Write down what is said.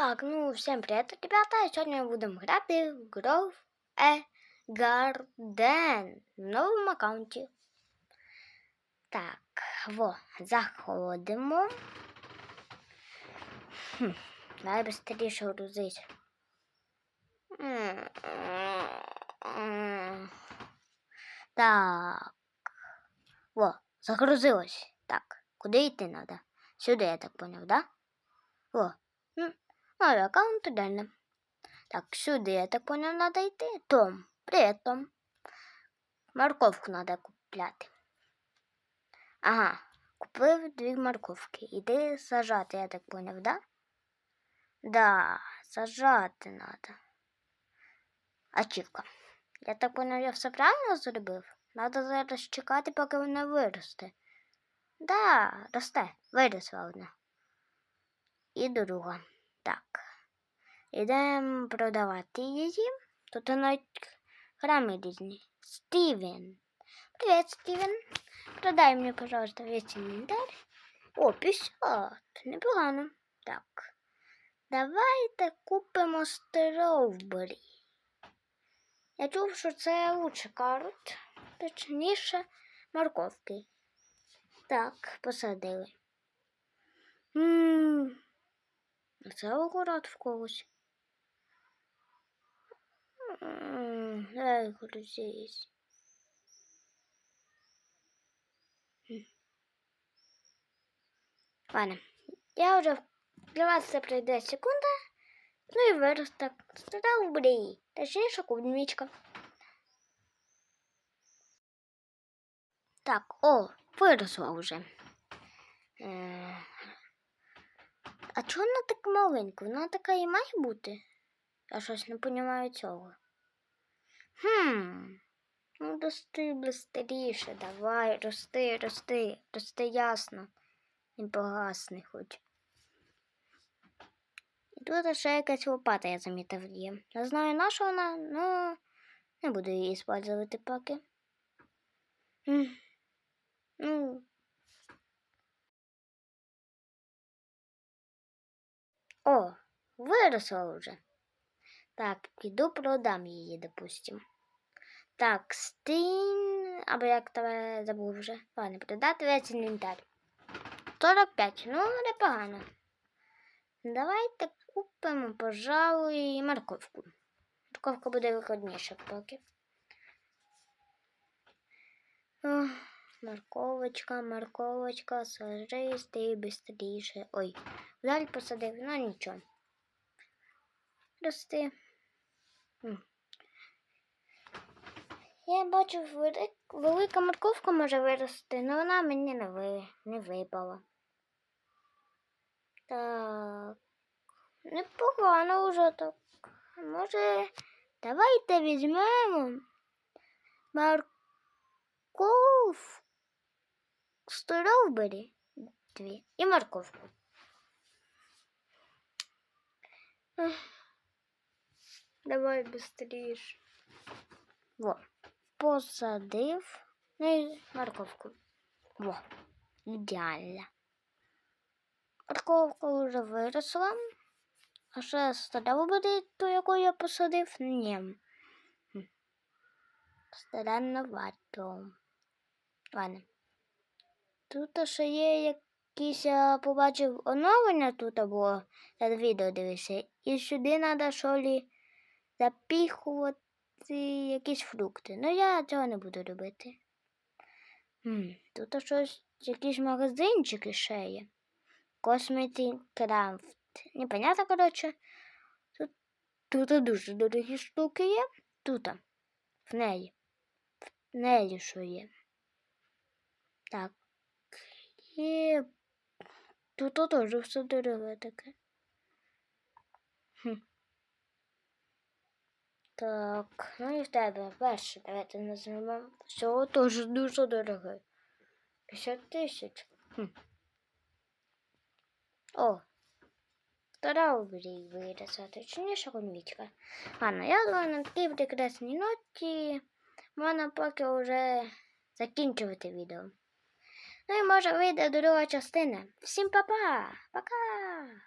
Так, ну всем привет, ребята. Сегодня мы будем грати в Grove a Garden в новому аккаунті. Так, во, заходимо. Хм, давай быстрее грузить. Так. Во, загрузилось. Так, куди йти надо? Сюди, я так понял, да? О, новий аккаунт ідеально. Так, сюди, я так понял, надо йти. Том, привіт, Том. Морковку надо купляти. Ага, купив дві морковки. Іди сажати, я так поняв, да? Да, сажати надо. Ачівка. Я так поняв, я все правильно зробив? Надо зараз чекати, поки вона виросте. Да, росте, виросла одна. І друга. Так. Ідемо продавати її. Тут навіть храми різні. Стівен. Привіт, Стівен. Продай мені, пожалуйста, весь інвентар. О, 50. Непогано. Так. Давайте купимо строубері. Я чув, що це лучше карот, точніше морковки. Так, посадили. Ммм, це акурат в когось. М, Дай грузись. М. Ладно, я вже для вас це пройде секунда. Ну і виросте стравбрі, точніше клубничка. Так, о, виросла вже. Е, А чого вона так маленька? Вона така і має бути? Я щось не розумію цього. Хм. Ну, рости быстріше, давай, рости, рости, рости ясно. Не погасни хоч. І тут ще якась лопата, я замітив є. Не знаю, на що вона, ну не буду її использувати поки. Ну. О, виросла вже. Так, піду продам її, допустим. Так, стін. Або як тебе забув вже. Ладно, продати весь інвентар. 45, ну непогано. Давайте купимо, пожалуй, морковку. Морковка буде вигодніша поки. Ох, морковочка, морковочка, сажись ти быстріше. Ой, вдаль посадив, ну нічого. Рости. Я бачу, велик- велика морковка може вирости, але вона мені не, ви, не випала. Так. Непогано вже так. Може, давайте візьмемо морков стровбері дві і морковку. Давай быстріше. Во. Посадив. Ну морковку. Во. Ідеально. Морковка вже виросла. А ще стrawberry, ту, яку я посадив, ні. Хм. Странновато. Ладно. Тут ще є якісь, я побачив оновлення тут було, я відео дивився. І сюди треба що лі запіхувати якісь фрукти. Ну я цього не буду робити. Хм. Тут щось, якісь магазинчики ще є. Cosmetic Craft. Непонятно, коротше. Тут, тут дуже дорогі штуки є. Тут. В неї. В неї що є. Так. І тут теж все дороге таке. Хм. Так, ну і в тебе перше, давайте назвемо. Всього теж дуже дороге. 50 тисяч. Хм. О, Стrawberry виросла, точніше конвічка. Ладно, я думаю, на такій прекрасній ноті можна поки вже закінчувати відео. Ну і може вийде друга частина. Всім па-па! Пока!